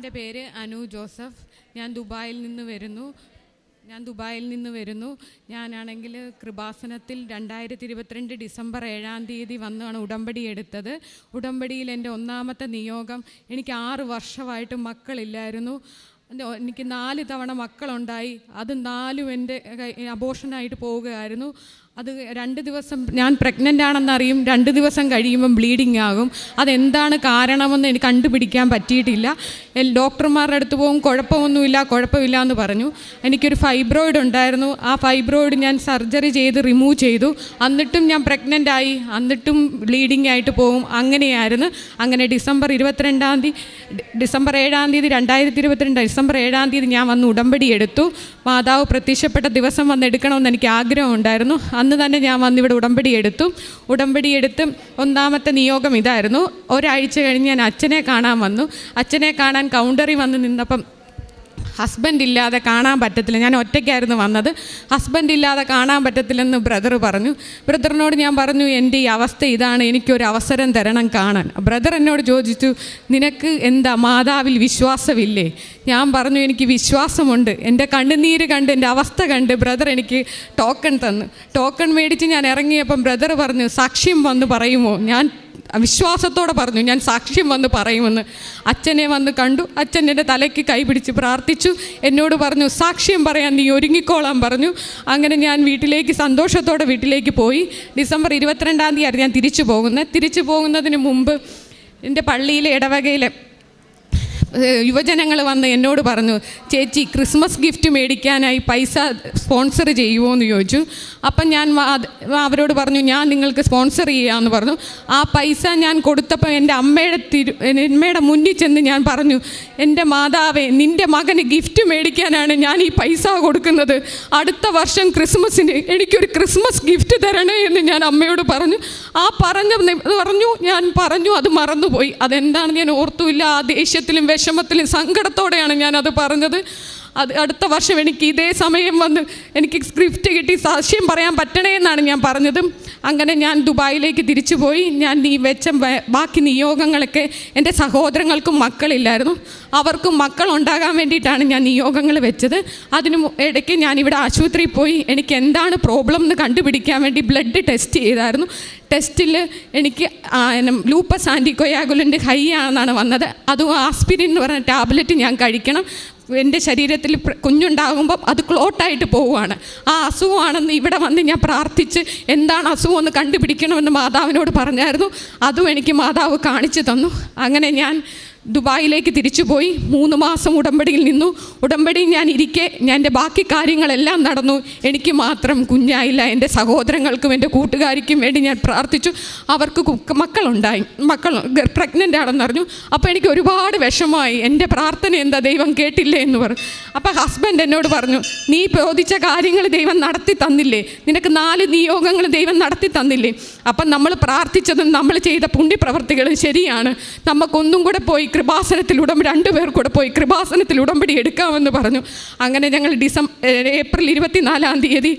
എന്റെ പേര് അനു ജോസഫ്. ഞാൻ ദുബായിൽ നിന്ന് വരുന്നു. ഞാൻ ദുബായിൽ നിന്ന് വരുന്നു. ഞാനാണെങ്കിൽ കൃപാസനത്തിൽ രണ്ടായിരത്തി ഇരുപത്തിരണ്ട് ഡിസംബർ ഏഴാം തീയതി വന്നാണ് ഉടമ്പടി എടുത്തത്. ഉടമ്പടിയിൽ എന്റെ ഒന്നാമത്തെ നിയോഗം എനിക്ക് ആറ് വർഷമായിട്ട് മക്കളില്ലായിരുന്നു. എനിക്ക് നാല് തവണ മക്കളുണ്ടായി. അത് നാലും എന്റെ അബോഷനായിട്ട് പോവുകയായിരുന്നു. അത് രണ്ട് ദിവസം ഞാൻ പ്രഗ്നന്റ് ആണെന്നറിയും രണ്ട് ദിവസം കഴിയുമ്പം ബ്ലീഡിങ് ആകും. അതെന്താണ് കാരണമെന്ന് എനിക്ക് കണ്ടുപിടിക്കാൻ പറ്റിയിട്ടില്ല. ഡോക്ടർമാരുടെ അടുത്ത് പോകും കുഴപ്പമൊന്നുമില്ല കുഴപ്പമില്ല എന്ന് പറഞ്ഞു. എനിക്കൊരു ഫൈബ്രോയിഡ് ഉണ്ടായിരുന്നു. ആ ഫൈബ്രോയിഡ് ഞാൻ സർജറി ചെയ്ത് റിമൂവ് ചെയ്തു. എന്നിട്ടും ഞാൻ പ്രഗ്നന്റ് ആയി. എന്നിട്ടും ബ്ലീഡിങ് ആയിട്ട് പോകും. അങ്ങനെയായിരുന്നു. അങ്ങനെ ഡിസംബർ ഇരുപത്തിരണ്ടാം തീയതി ഡിസംബർ ഏഴാം തീയതി രണ്ടായിരത്തി ഇരുപത്തിരണ്ട് ഡിസംബർ ഏഴാം തീയതി ഞാൻ വന്ന് ഉടമ്പടി എടുത്തു. മാതാവ് പ്രത്യക്ഷപ്പെട്ട ദിവസം വന്ന് എടുക്കണമെന്ന് എനിക്ക് ആഗ്രഹം ഉണ്ടായിരുന്നു അന്ന് തന്നെ ഞാൻ വന്നിവിടെ ഉടമ്പടി എടുത്തു. ഉടമ്പടി എടുത്ത് ഒന്നാമത്തെ നിയോഗം ഇതായിരുന്നു. ഒരാഴ്ച കഴിഞ്ഞ് ഞാൻ അച്ഛനെ കാണാൻ വന്നു. അച്ഛനെ കാണാൻ കൗണ്ടറിൽ വന്ന് നിന്നപ്പം ഹസ്ബൻഡ് ഇല്ലാതെ കാണാൻ പറ്റത്തില്ല. ഞാൻ ഒറ്റയ്ക്കായിരുന്നു വന്നത്. ഹസ്ബൻഡ് ഇല്ലാതെ കാണാൻ പറ്റത്തില്ലെന്ന് ബ്രദർ പറഞ്ഞു. ബ്രദറിനോട് ഞാൻ പറഞ്ഞു എന്റെ ഈ അവസ്ഥ ഇതാണ്. എനിക്കൊരു അവസരം തരണം കാണാൻ. ബ്രദർ എന്നോട് ചോദിച്ചു നിനക്ക് എന്താ മാതാവിൽ വിശ്വാസമില്ലേ? ഞാൻ പറഞ്ഞു എനിക്ക് വിശ്വാസമുണ്ട്. എന്റെ കണ്ണുനീര് കണ്ട് എന്റെ അവസ്ഥ കണ്ട് ബ്രദർ എനിക്ക് ടോക്കൺ തന്നു. ടോക്കൺ മേടിച്ച് ഞാൻ ഇറങ്ങിയപ്പം ബ്രദർ പറഞ്ഞു സാക്ഷ്യം വന്ന് പറയുമോ? ഞാൻ വിശ്വാസത്തോടെ പറഞ്ഞു ഞാൻ സാക്ഷ്യം വന്ന് പറയുമെന്ന്. അച്ഛനെ വന്ന് കണ്ടു. അച്ഛൻ എന്റെ തലയ്ക്ക് കൈപിടിച്ച് പ്രാർത്ഥിച്ചു. എന്നോട് പറഞ്ഞു സാക്ഷ്യം പറയാൻ നീ ഒരുങ്ങിക്കോളാൻ പറഞ്ഞു. അങ്ങനെ ഞാൻ വീട്ടിലേക്ക് സന്തോഷത്തോടെ വീട്ടിലേക്ക് പോയി. ഡിസംബർ ഇരുപത്തിരണ്ടാം തീയതി ഞാൻ തിരിച്ചു പോകുന്നത്. തിരിച്ചു പോകുന്നതിന് മുമ്പ് എന്റെ പള്ളിയിലെ ഇടവകയിലെ യുവജനങ്ങൾ വന്ന് എന്നോട് പറഞ്ഞു ചേച്ചി ക്രിസ്മസ് ഗിഫ്റ്റ് മേടിക്കാനായി പൈസ സ്പോൺസർ ചെയ്യുമോ എന്ന് ചോദിച്ചു. അപ്പം ഞാൻ അവരോട് പറഞ്ഞു ഞാൻ നിങ്ങൾക്ക് സ്പോൺസർ ചെയ്യാമെന്ന് പറഞ്ഞു. ആ പൈസ ഞാൻ കൊടുത്തപ്പോൾ എന്റെ അമ്മയുടെ തിരു അമ്മയുടെ മുന്നിൽ ചെന്ന് ഞാൻ പറഞ്ഞു എന്റെ മാതാവേ നിന്റെ മകന് ഗിഫ്റ്റ് മേടിക്കാനാണ് ഞാൻ ഈ പൈസ കൊടുക്കുന്നത്. അടുത്ത വർഷം ക്രിസ്മസിന് എനിക്കൊരു ക്രിസ്മസ് ഗിഫ്റ്റ് തരണേ എന്ന് ഞാൻ അമ്മയോട് പറഞ്ഞു. ആ പറഞ്ഞ പറഞ്ഞു ഞാൻ പറഞ്ഞു അത് മറന്നുപോയി. അതെന്താണെന്ന് ഞാൻ ഓർത്തുമില്ല. ആ ദേഷ്യത്തിലും വിഷമത്തിലും സങ്കടത്തോടെയാണ് ഞാൻ അത് പറഞ്ഞത്. അത് അടുത്ത വർഷം എനിക്ക് ഇതേ സമയം വന്ന് എനിക്ക് സ്ക്രിപ്റ്റ് കിട്ടി. സാക്ഷ്യം പറയാൻ പറ്റണേ എന്നാണ് ഞാൻ പറഞ്ഞതും. അങ്ങനെ ഞാൻ ദുബായിലേക്ക് തിരിച്ചു പോയി. ഞാൻ ഈ വെച്ച ബാക്കി നിയോഗങ്ങളൊക്കെ എന്റെ സഹോദരങ്ങൾക്കും മക്കളില്ലായിരുന്നു. അവർക്കും മക്കൾ ഉണ്ടാകാൻ വേണ്ടിയിട്ടാണ് ഞാൻ നിയോഗങ്ങൾ വെച്ചത്. അതിന് ഇടയ്ക്ക് ഞാൻ ഇവിടെ ആശുപത്രിയിൽ പോയി. എനിക്ക് എന്താണ് പ്രോബ്ലം എന്ന് കണ്ടുപിടിക്കാൻ വേണ്ടി ബ്ലഡ് ടെസ്റ്റ് ചെയ്തായിരുന്നു. ടെസ്റ്റിൽ എനിക്ക് ലൂപ്പസ് ആന്റിക്കൊയാഗുലന്റ് ഹൈ ആണെന്നാണ് വന്നത്. അതും ആസ്പിരിൻ എന്ന് പറഞ്ഞ ടാബ്ലറ്റ് ഞാൻ കഴിക്കണം. എന്റെ ശരീരത്തിൽ കുഞ്ഞുണ്ടാകുമ്പം അത് ക്ലോട്ടായിട്ട് പോവുകയാണ്. ആ അസുഖമാണെന്ന് ഇവിടെ വന്ന് ഞാൻ പ്രാർത്ഥിച്ച് എന്താണ് അസുഖം എന്ന് കണ്ടുപിടിക്കണമെന്ന് മാതാവിനോട് പറഞ്ഞായിരുന്നു. അതും എനിക്ക് മാതാവ് കാണിച്ചു തന്നു. അങ്ങനെ ഞാൻ ദുബായിലേക്ക് തിരിച്ചുപോയി. മൂന്ന് മാസം ഉടമ്പടിയിൽ നിന്നു. ഉടമ്പടി ഞാൻ ഇരിക്കെ ഞാൻ എന്റെ ബാക്കി കാര്യങ്ങളെല്ലാം നടന്നു. എനിക്ക് മാത്രം കുഞ്ഞായില്ല. എന്റെ സഹോദരങ്ങൾക്കും എന്റെ കൂട്ടുകാരിക്കും വേണ്ടി ഞാൻ പ്രാർത്ഥിച്ചു. അവർക്ക് മക്കളുണ്ടായി. മക്കൾ പ്രഗ്നന്റ് ആണെന്ന് അറിഞ്ഞു. അപ്പോൾ എനിക്ക് ഒരുപാട് വിഷമമായി. എന്റെ പ്രാർത്ഥന എന്താ? ദൈവം കേട്ടില്ലേ എന്ന് പറഞ്ഞു അപ്പോൾ ഹസ്ബൻഡ് എന്നോട് പറഞ്ഞു നീ പ്രോദിച്ച കാര്യങ്ങൾ ദൈവം നടത്തി തന്നില്ലേ? നിനക്ക് നാല് നിയോഗങ്ങൾ ദൈവം നടത്തി തന്നില്ലേ? അപ്പം നമ്മൾ പ്രാർത്ഥിച്ചതും നമ്മൾ ചെയ്ത പുണ്യപ്രവർത്തികളും ശരിയാണ്. നമുക്കൊന്നും കൂടെ പോയി കൃപാസനത്തിൽ ഉടമ്പടി രണ്ടുപേർ കൂടെ പോയി കൃപാസനത്തിൽ ഉടമ്പടി എടുക്കാമെന്ന് പറഞ്ഞു. അങ്ങനെ ഞങ്ങൾ ഡിസംബർ ഏപ്രിൽ ഇരുപത്തിനാലാം തീയതി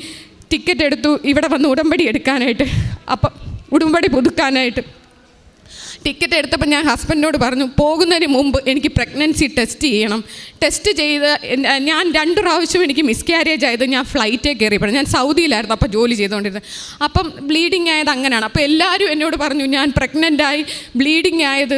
ടിക്കറ്റ് എടുത്തു. ഇവിടെ വന്ന് ഉടമ്പടി എടുക്കാനായിട്ട്. അപ്പം ഉടമ്പടി പുതുക്കാനായിട്ട്. ടിക്കറ്റ് എടുത്തപ്പോൾ ഞാൻ ഹസ്ബൻഡിനോട് പറഞ്ഞു പോകുന്നതിന് മുമ്പ് എനിക്ക് പ്രഗ്നൻസി ടെസ്റ്റ് ചെയ്യണം. ടെസ്റ്റ് ചെയ്ത് ഞാൻ രണ്ട് പ്രാവശ്യം എനിക്ക് മിസ്കാരേജ് ആയത് ഞാൻ ഫ്ലൈറ്റേ കയറിയപ്പോൾ ഞാൻ സൗദിയിലായിരുന്നു അപ്പോൾ ജോലി ചെയ്തുകൊണ്ടിരുന്നത്. അപ്പം ബ്ലീഡിങ് ആയത് അങ്ങനെയാണ്. അപ്പോൾ എല്ലാവരും എന്നോട് പറഞ്ഞു ഞാൻ പ്രഗ്നന്റ് ആയി ബ്ലീഡിങ് ആയത്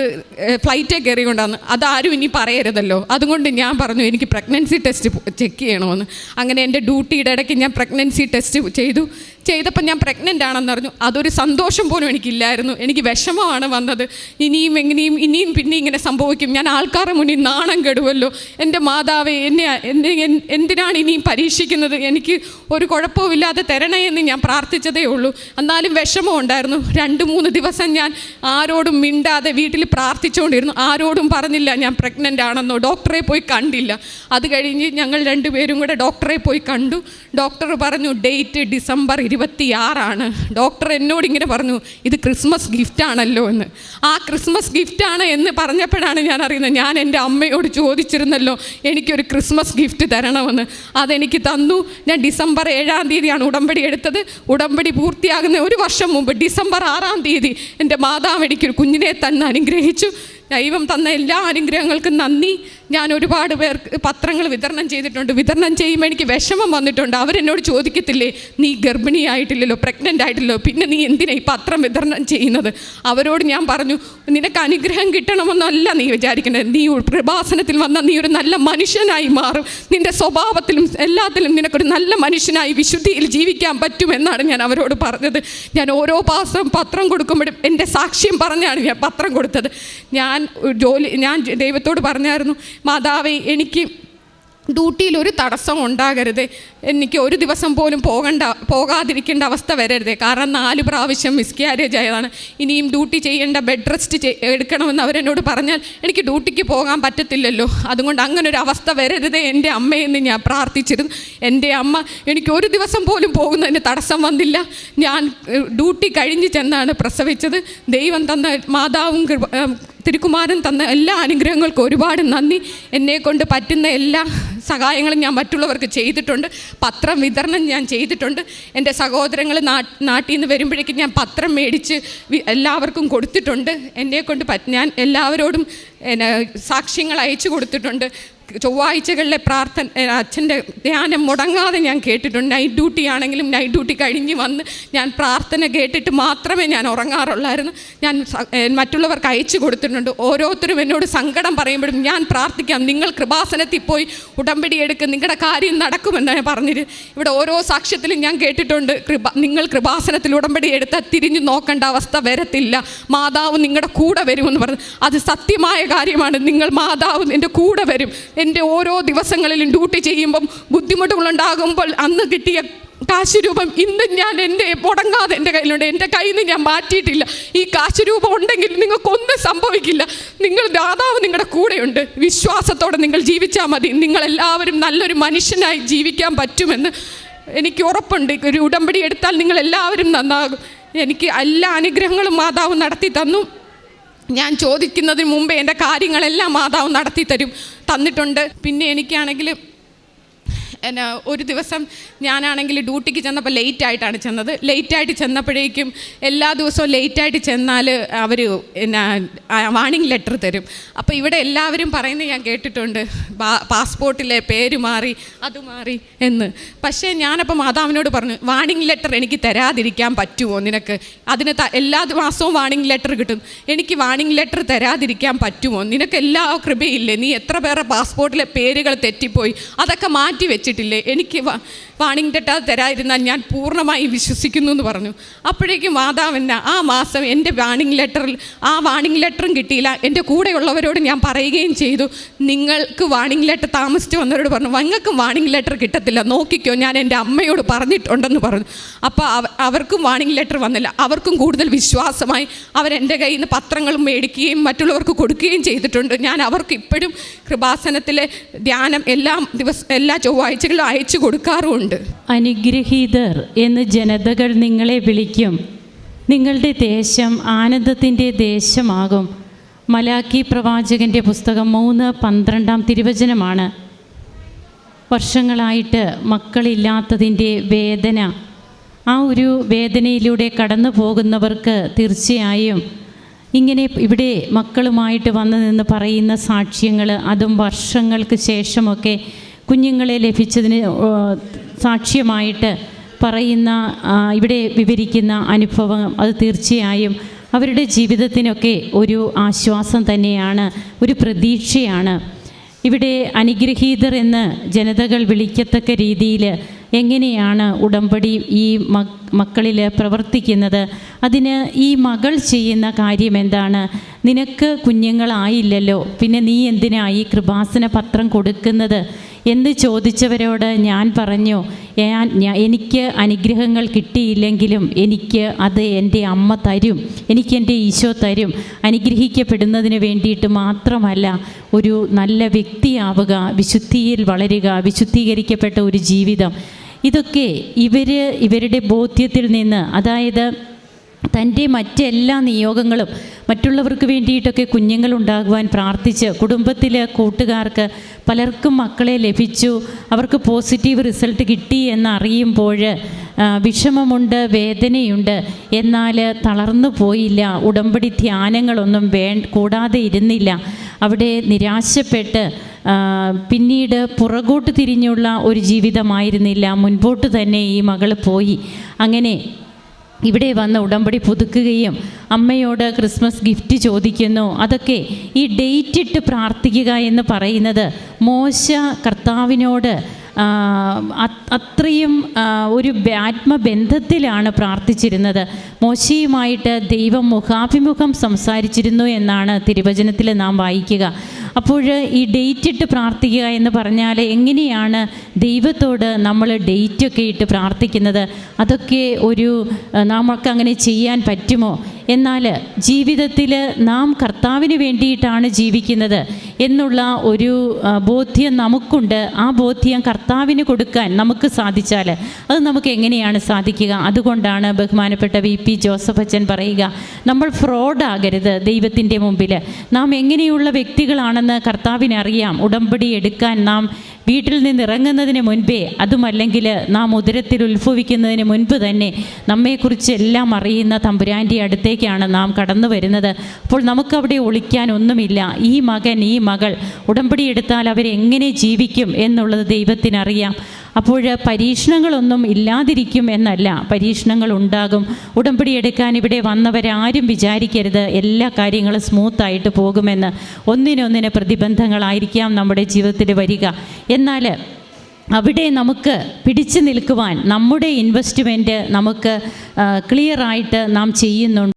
ഫ്ലൈറ്റേ കയറിക്കൊണ്ടാണ് അതാരും ഇനി പറയരുതല്ലോ. അതുകൊണ്ട് ഞാൻ പറഞ്ഞു എനിക്ക് പ്രഗ്നൻസി ടെസ്റ്റ് ചെക്ക് ചെയ്യണമെന്ന്. അങ്ങനെ എന്റെ ഡ്യൂട്ടിയുടെ ഇടയ്ക്ക് ഞാൻ പ്രഗ്നൻസി ടെസ്റ്റ് ചെയ്തു. ചെയ്തപ്പോൾ ഞാൻ പ്രഗ്നന്റ് ആണെന്ന് അറിഞ്ഞു. അതൊരു സന്തോഷം പോലും എനിക്കില്ലായിരുന്നു. എനിക്ക് വിഷമമാണ് വന്നത്. ഇനിയും എങ്ങനെയും ഇനിയും പിന്നെ ഇങ്ങനെ സംഭവിക്കും. ഞാൻ ആൾക്കാരുടെ മുന്നിൽ നാണം കെടുവല്ലോ. എന്റെ മാതാവേ എന്നെ എന്നെ എന്തിനാണ് ഇനിയും പരീക്ഷിക്കുന്നത്? എനിക്ക് ഒരു കുഴപ്പമില്ലാതെ തരണേ എന്ന് ഞാൻ പ്രാർത്ഥിച്ചതേ ഉള്ളൂ. എന്നാലും വിഷമം ഉണ്ടായിരുന്നു. രണ്ട് മൂന്ന് ദിവസം ഞാൻ ആരോടും മിണ്ടാതെ വീട്ടിൽ പ്രാർത്ഥിച്ചുകൊണ്ടിരുന്നു. ആരോടും പറഞ്ഞില്ല ഞാൻ പ്രഗ്നന്റ് ആണെന്നോ. ഡോക്ടറെ പോയി കണ്ടില്ല. അത് കഴിഞ്ഞ് ഞങ്ങൾ രണ്ടുപേരും കൂടെ ഡോക്ടറെ പോയി കണ്ടു. ഡോക്ടർ പറഞ്ഞു ഡേറ്റ് ഡിസംബർ ഇരുപത്തിയാറാണ്. ഡോക്ടർ എന്നോട് ഇങ്ങനെ പറഞ്ഞു ഇത് ക്രിസ്മസ് ഗിഫ്റ്റ് ആണല്ലോ എന്ന്. ആ ക്രിസ്മസ് ഗിഫ്റ്റ് ആണ് എന്ന് പറഞ്ഞപ്പോഴാണ് ഞാൻ അറിയുന്നത് ഞാൻ എന്റെ അമ്മയോട് ചോദിച്ചിരുന്നല്ലോ എനിക്കൊരു ക്രിസ്മസ് ഗിഫ്റ്റ് തരണമെന്ന്. അതെനിക്ക് തന്നു. ഞാൻ ഡിസംബർ ഏഴാം തീയതിയാണ് ഉടമ്പടി എടുത്തത്. ഉടമ്പടി പൂർത്തിയാകുന്ന ഒരു വർഷം മുമ്പ് ഡിസംബർ ആറാം തീയതി എന്റെ മാതാവ് എനിക്കൊരു കുഞ്ഞിനെ തന്നെ അനുഗ്രഹിച്ചു. ദൈവം തന്ന എല്ലാ അനുഗ്രഹങ്ങൾക്കും നന്ദി. ഞാൻ ഒരുപാട് പേർക്ക് പത്രങ്ങൾ വിതരണം ചെയ്തിട്ടുണ്ട്. വിതരണം ചെയ്യുമ്പോൾ എനിക്ക് വിഷമം വന്നിട്ടുണ്ട്. അവരെന്നോട് ചോദിക്കത്തില്ലേ നീ ഗർഭിണിയായിട്ടില്ലല്ലോ പ്രഗ്നന്റ് ആയിട്ടില്ലല്ലോ പിന്നെ നീ എന്തിനാ ഈ പത്രം വിതരണം ചെയ്യുന്നത്? അവരോട് ഞാൻ പറഞ്ഞു നിനക്ക് അനുഗ്രഹം കിട്ടണമെന്നല്ല നീ വിചാരിക്കേണ്ടത് നീ പ്രഭാസനത്തിൽ വന്നാൽ നീ ഒരു നല്ല മനുഷ്യനായി മാറും. നിന്റെ സ്വഭാവത്തിലും എല്ലാത്തിലും നിനക്കൊരു നല്ല മനുഷ്യനായി വിശുദ്ധിയിൽ ജീവിക്കാൻ പറ്റുമെന്നാണ് ഞാൻ അവരോട് പറഞ്ഞത്. ഞാൻ ഓരോ പാസം പത്രം കൊടുക്കുമ്പോഴും എന്റെ സാക്ഷ്യം പറഞ്ഞാണ് ഞാൻ പത്രം കൊടുത്തത്. ഞാൻ ജോലി ഞാൻ ദൈവത്തോട് പറഞ്ഞായിരുന്നു മാതാവേ എനിക്ക് ഡ്യൂട്ടിയിൽ ഒരു തടസ്സം ഉണ്ടാകരുത്. എനിക്ക് ഒരു ദിവസം പോലും പോകണ്ട പോകാതിരിക്കേണ്ട അവസ്ഥ വരരുത്. കാരണം നാല് പ്രാവശ്യം മിസ്കാരേജ് ആയതാണ്. ഇനിയും ഡ്യൂട്ടി ചെയ്യേണ്ട ബെഡ് റെസ്റ്റ് എടുക്കണമെന്ന് അവരെന്നോട് പറഞ്ഞാൽ എനിക്ക് ഡ്യൂട്ടിക്ക് പോകാൻ പറ്റത്തില്ലല്ലോ. അതുകൊണ്ട് അങ്ങനെ ഒരു അവസ്ഥ വരരുത്. എന്റെ അമ്മയെന്ന് ഞാൻ പ്രാർത്ഥിച്ചിരുന്നു. എന്റെ അമ്മ എനിക്ക് ഒരു ദിവസം പോലും പോകുന്നതിന് തടസ്സം വന്നില്ല. ഞാൻ ഡ്യൂട്ടി കഴിഞ്ഞ് ചെന്നാണ് പ്രസവിച്ചത്. ദൈവം തന്ന മാതാവും തിരുക്കുമാരൻ തന്ന എല്ലാ അനുഗ്രഹങ്ങൾക്കും ഒരുപാട് നന്ദി. എന്നെ കൊണ്ട് പറ്റുന്ന എല്ലാ സഹായങ്ങളും ഞാൻ മറ്റുള്ളവർക്ക് ചെയ്തിട്ടുണ്ട്. പത്രം വിതരണം ഞാൻ ചെയ്തിട്ടുണ്ട്. എന്റെ സഹോദരങ്ങൾ നാട്ടിൽ നിന്ന് വരുമ്പോഴേക്കും ഞാൻ പത്രം മേടിച്ച് എല്ലാവർക്കും കൊടുത്തിട്ടുണ്ട്. എന്നെ കൊണ്ട് പറ്റ ഞാൻ എല്ലാവരോടും സാക്ഷ്യങ്ങൾ അയച്ചു കൊടുത്തിട്ടുണ്ട്. ചൊവ്വാഴ്ചകളിലെ പ്രാർത്ഥന അച്ഛന്റെ ധ്യാനം മുടങ്ങാതെ ഞാൻ കേട്ടിട്ടുണ്ട്. നൈറ്റ് ഡ്യൂട്ടി ആണെങ്കിലും നൈറ്റ് ഡ്യൂട്ടി കഴിഞ്ഞ് വന്ന് ഞാൻ പ്രാർത്ഥന കേട്ടിട്ട് മാത്രമേ ഞാൻ ഉറങ്ങാറുള്ളായിരുന്നു. ഞാൻ മറ്റുള്ളവർക്ക് അയച്ചു കൊടുത്തിട്ടുണ്ട്. ഓരോരുത്തരും എന്നോട് സങ്കടം പറയുമ്പോഴും ഞാൻ പ്രാർത്ഥിക്കാം. നിങ്ങൾ കൃപാസനത്തിൽ പോയി ഉടമ്പടി എടുക്കും. നിങ്ങളുടെ കാര്യം നടക്കുമെന്നാണ് ഞാൻ പറഞ്ഞിരുന്നു ഇവിടെ ഓരോ സാക്ഷ്യത്തിലും ഞാൻ കേട്ടിട്ടുണ്ട്. കൃപ നിങ്ങൾ കൃപാസനത്തിൽ ഉടമ്പടി എടുത്താൽ തിരിഞ്ഞു നോക്കേണ്ട അവസ്ഥ വരത്തില്ല. മാതാവ് നിങ്ങളുടെ കൂടെ വരുമെന്ന് പറഞ്ഞു. അത് സത്യമായ കാര്യമാണ്. നിങ്ങൾ മാതാവ് എന്റെ കൂടെ വരും. എന്റെ ഓരോ ദിവസങ്ങളിലും ഡ്യൂട്ടി ചെയ്യുമ്പം ബുദ്ധിമുട്ടുകളുണ്ടാകുമ്പോൾ അന്ന് കിട്ടിയ കാശ് രൂപം ഇന്ന് ഞാൻ എന്റെ മുടങ്ങാതെ എന്റെ കയ്യിലുണ്ട്. എന്റെ കയ്യിൽ നിന്ന് ഞാൻ മാറ്റിയിട്ടില്ല. ഈ കാശ് രൂപം ഉണ്ടെങ്കിൽ നിങ്ങൾക്കൊന്നും സംഭവിക്കില്ല. നിങ്ങൾ ദാതാവ് നിങ്ങളുടെ കൂടെയുണ്ട്. വിശ്വാസത്തോടെ നിങ്ങൾ ജീവിച്ചാൽ മതി. നിങ്ങളെല്ലാവരും നല്ലൊരു മനുഷ്യനായി ജീവിക്കാൻ പറ്റുമെന്ന് എനിക്ക് ഉറപ്പുണ്ട്. ഒരു ഉടമ്പടി എടുത്താൽ നിങ്ങളെല്ലാവരും നന്നാകും. എനിക്ക് എല്ലാ അനുഗ്രഹങ്ങളും മാതാവ് നടത്തി തന്നു. ഞാൻ ചോദിക്കുന്നതിന് മുമ്പേ എന്റെ കാര്യങ്ങളെല്ലാം മാതാവ് നടത്തി തരും തന്നിട്ടുണ്ട്. പിന്നെ എനിക്കാണെങ്കിൽ എന്നാ ഒരു ദിവസം ഞാനാണെങ്കിൽ ഡ്യൂട്ടിക്ക് ചെന്നപ്പോൾ ലേറ്റ് ആയിട്ടാണ് ചെന്നത്. ലേറ്റ് ആയിട്ട് ചെന്നപ്പോഴേക്കും എല്ലാ ദിവസവും ലേറ്റ് ആയിട്ട് ചെന്നാൽ അവർ എന്നാ വാണിംഗ് ലെറ്റർ തരും. അപ്പോൾ ഇവിടെ എല്ലാവരും പറയുന്നത് ഞാൻ കേട്ടിട്ടുണ്ട്. പാസ്പോർട്ടിലെ പേര് മാറി അത് മാറി എന്ന്. പക്ഷേ ഞാനപ്പോൾ മാതാവിനോട് പറഞ്ഞു വാണിംഗ് ലെറ്റർ എനിക്ക് തരാതിരിക്കാൻ പറ്റുമോ നിനക്ക്? അതിന് എല്ലാ മാസവും വാണിംഗ് ലെറ്റർ കിട്ടും. എനിക്ക് വാണിംഗ് ലെറ്റർ തരാതിരിക്കാൻ പറ്റുമോ? നിനക്ക് എല്ലാ കൃപയില്ലേ? നീ എത്ര പേരെ പാസ്പോർട്ടിലെ പേരുകൾ തെറ്റിപ്പോയി? അതൊക്കെ മാറ്റി വെച്ചിട്ടില്ലേ എനിക്ക് വാണിംഗ് ലെറ്റർ തരാതിരുന്നാൽ ഞാൻ പൂർണമായി വിശ്വസിക്കുന്നു എന്ന് പറഞ്ഞു. അപ്പോഴേക്കും മാതാവിന്റെ ആ മാസം എന്റെ വാണിംഗ് ലെറ്ററിൽ ആ വാണിംഗ് ലെറ്ററും കിട്ടിയില്ല. എന്റെ കൂടെയുള്ളവരോട് ഞാൻ പറയുകയും ചെയ്തു. നിങ്ങൾക്ക് വാണിംഗ് ലെറ്റർ താമസിച്ച് വന്നവരോട് പറഞ്ഞു നിങ്ങൾക്ക് വാണിംഗ് ലെറ്റർ കിട്ടത്തില്ല. നോക്കിക്കോ ഞാൻ എന്റെ അമ്മയോട് പറഞ്ഞിട്ടുണ്ടെന്ന് പറഞ്ഞു. അപ്പോൾ അവ- അവർക്കും വാണിംഗ് ലെറ്റർ വന്നില്ല. അവർക്കും കൂടുതൽ വിശ്വാസമായി അവരെന്റെ കയ്യിൽ നിന്ന് പത്രങ്ങളും മേടിക്കുകയും മറ്റുള്ളവർക്ക് കൊടുക്കുകയും ചെയ്തിട്ടുണ്ട്. ഞാൻ അവർക്ക് ഇപ്പോഴും കൃപാസനത്തിലെ ധ്യാനം എല്ലാ ദിവസം എല്ലാ ചൊവ്വാഴ്ചകളിലും അയച്ചു കൊടുക്കാറുമുണ്ട്. അനുഗ്രഹീതർ എന്ന് ജനതകൾ നിങ്ങളെ വിളിക്കും. നിങ്ങളുടെ ദേശം ആനന്ദത്തിന്റെ ദേശമാകും. മലാക്കി പ്രവാചകന്റെ പുസ്തകം മൂന്ന് പന്ത്രണ്ടാം തിരുവചനമാണ്. വർഷങ്ങളായിട്ട് മക്കളില്ലാത്തതിന്റെ വേദന. ആ ഒരു വേദനയിലൂടെ കടന്നു പോകുന്നവർക്ക് തീർച്ചയായും ഇങ്ങനെ ഇവിടെ മക്കളുമായിട്ട് വന്നു നിന്ന് പറയുന്ന സാക്ഷ്യങ്ങൾ അതും വർഷങ്ങൾക്ക് ശേഷമൊക്കെ കുഞ്ഞുങ്ങളെ ലഭിച്ചതിന് സാക്ഷ്യമായിട്ട് പറയുന്ന ഇവിടെ വിവരിക്കുന്ന അനുഭവം അത് തീർച്ചയായും അവരുടെ ജീവിതത്തിനൊക്കെ ഒരു ആശ്വാസം തന്നെയാണ് ഒരു പ്രതീക്ഷയാണ്. ഇവിടെ അനുഗ്രഹീതർ എന്ന് ജനതകൾ വിളിക്കത്തക്ക രീതിയിൽ എങ്ങനെയാണ് ഉടമ്പടി ഈ മക് മക്കളിൽ പ്രവർത്തിക്കുന്നത്? അതിന് ഈ മകൾ ചെയ്യുന്ന കാര്യം എന്താണ്? നിനക്ക് കുഞ്ഞുങ്ങളായില്ലല്ലോ പിന്നെ നീ എന്തിനായി കൃപാസന പത്രം കൊടുക്കുന്നത്? എന്ന് ചോദിച്ചവരോട് ഞാൻ പറഞ്ഞു എനിക്ക് അനുഗ്രഹങ്ങൾ കിട്ടിയില്ലെങ്കിലും എനിക്ക് അത് എന്റെ അമ്മ തരും എനിക്ക് എന്റെ ഈശോ തരും. അനുഗ്രഹിക്കപ്പെടുന്നതിന് വേണ്ടിയിട്ട് മാത്രമല്ല ഒരു നല്ല വ്യക്തിയാവുക വിശുദ്ധിയിൽ വളരുക വിശുദ്ധീകരിക്കപ്പെട്ട ഒരു ജീവിതം. ഇതൊക്കെ ഇവർ ഇവരുടെ ബോധ്യത്തിൽ നിന്ന് അതായത് തന്റെ മറ്റെല്ലാ നിയോഗങ്ങളും മറ്റുള്ളവർക്ക് വേണ്ടിയിട്ടൊക്കെ കുഞ്ഞുങ്ങളുണ്ടാകുവാൻ പ്രാർത്ഥിച്ച് കുടുംബത്തിലെ കൂട്ടുകാർക്ക് പലർക്കും മക്കളെ ലഭിച്ചു. അവർക്ക് പോസിറ്റീവ് റിസൾട്ട് കിട്ടി എന്നറിയുമ്പോൾ വിഷമമുണ്ട് വേദനയുണ്ട്. എന്നാൽ തളർന്നു പോയില്ല. ഉടമ്പടി ധ്യാനങ്ങളൊന്നും വേ കൂടാതെ ഇരുന്നില്ല. അവിടെ നിരാശപ്പെട്ട് പിന്നീട് പുറകോട്ട് തിരിഞ്ഞുള്ള ഒരു ജീവിതമായിരുന്നില്ല. മുൻപോട്ട് തന്നെ ഈ മകൾ പോയി. അങ്ങനെ ഇവിടെ വന്ന് ഉടമ്പടി പുതുക്കുകയും അമ്മയോട് ക്രിസ്മസ് ഗിഫ്റ്റ് ചോദിക്കുന്നു. അതൊക്കെ ഈ ഡേറ്റ് ഇട്ട് പ്രാർത്ഥിക്കുക എന്ന് പറയുന്നത് മോശ കർത്താവിനോട് അത്രയും ഒരു ആത്മബന്ധത്തിലാണ് പ്രാർത്ഥിച്ചിരുന്നത്. മോശയുമായിട്ട് ദൈവം മുഖാഭിമുഖം സംസാരിച്ചിരുന്നു എന്നാണ് തിരുവചനത്തിൽ നാം വായിക്കുക. അപ്പോൾ ഈ ഡേറ്റ് ഇട്ട് പ്രാർത്ഥിക്കുക എന്ന് പറഞ്ഞാൽ എങ്ങനെയാണ് ദൈവത്തോട് നമ്മൾ ഡേറ്റൊക്കെ ഇട്ട് പ്രാർത്ഥിക്കുന്നത്? അതൊക്കെ ഒരു നമുക്ക് അങ്ങനെ ചെയ്യാൻ പറ്റുമോ? എന്നാൽ ജീവിതത്തിൽ നാം കർത്താവിന് വേണ്ടിയിട്ടാണ് ജീവിക്കുന്നത് എന്നുള്ള ഒരു ബോധ്യം നമുക്കുണ്ട്. ആ ബോധ്യം കർത്താവിന് കൊടുക്കാൻ നമുക്ക് സാധിച്ചാൽ അത് നമുക്ക് എങ്ങനെയാണ് സാധിക്കുക? അതുകൊണ്ടാണ് ബഹുമാനപ്പെട്ട വി. പി. ജോസഫ് അച്ഛൻ പറയുക നമ്മൾ ഫ്രോഡാകരുത് ദൈവത്തിന്റെ മുമ്പിൽ. നാം എങ്ങനെയുള്ള വ്യക്തികളാണെന്ന് കർത്താവിനെ അറിയാം. ഉടമ്പടി എടുക്കാൻ നാം വീട്ടിൽ നിന്ന് ഇറങ്ങുന്നതിന് മുൻപേ അതുമല്ലെങ്കിൽ നാം ഉദരത്തിൽ ഉത്ഭവിക്കുന്നതിന് മുൻപ് തന്നെ നമ്മെക്കുറിച്ച് എല്ലാം അറിയുന്ന തമ്പുരാന്റെ അടുത്തേക്കാണ് നാം കടന്നു വരുന്നത്. അപ്പോൾ നമുക്കവിടെ ഒളിക്കാൻ ഒന്നുമില്ല. ഈ മകൻ ഈ മകൾ ഉടമ്പടി എടുത്താൽ അവരെങ്ങനെ ജീവിക്കും എന്നുള്ളത് ദൈവത്തിനറിയാം. അപ്പോൾ പരീക്ഷണങ്ങളൊന്നും ഇല്ലാതിരിക്കും എന്നല്ല. പരീക്ഷണങ്ങൾ ഉണ്ടാകും ഉടമ്പടി എടുക്കാൻ ഇവിടെ വന്നവരാരും വിചാരിക്കരുത്. എല്ലാ കാര്യങ്ങളും സ്മൂത്തായിട്ട് പോകുമെന്ന്. ഒന്നിനൊന്നിന് പ്രതിബന്ധങ്ങളായിരിക്കാം നമ്മുടെ ജീവിതത്തിൽ വരിക. എന്നാൽ അവിടെ നമുക്ക് പിടിച്ചു നിൽക്കുവാൻ നമ്മുടെ ഇൻവെസ്റ്റ്മെന്റ് നമുക്ക് ക്ലിയറായിട്ട് നാം ചെയ്യുന്നുണ്ട്.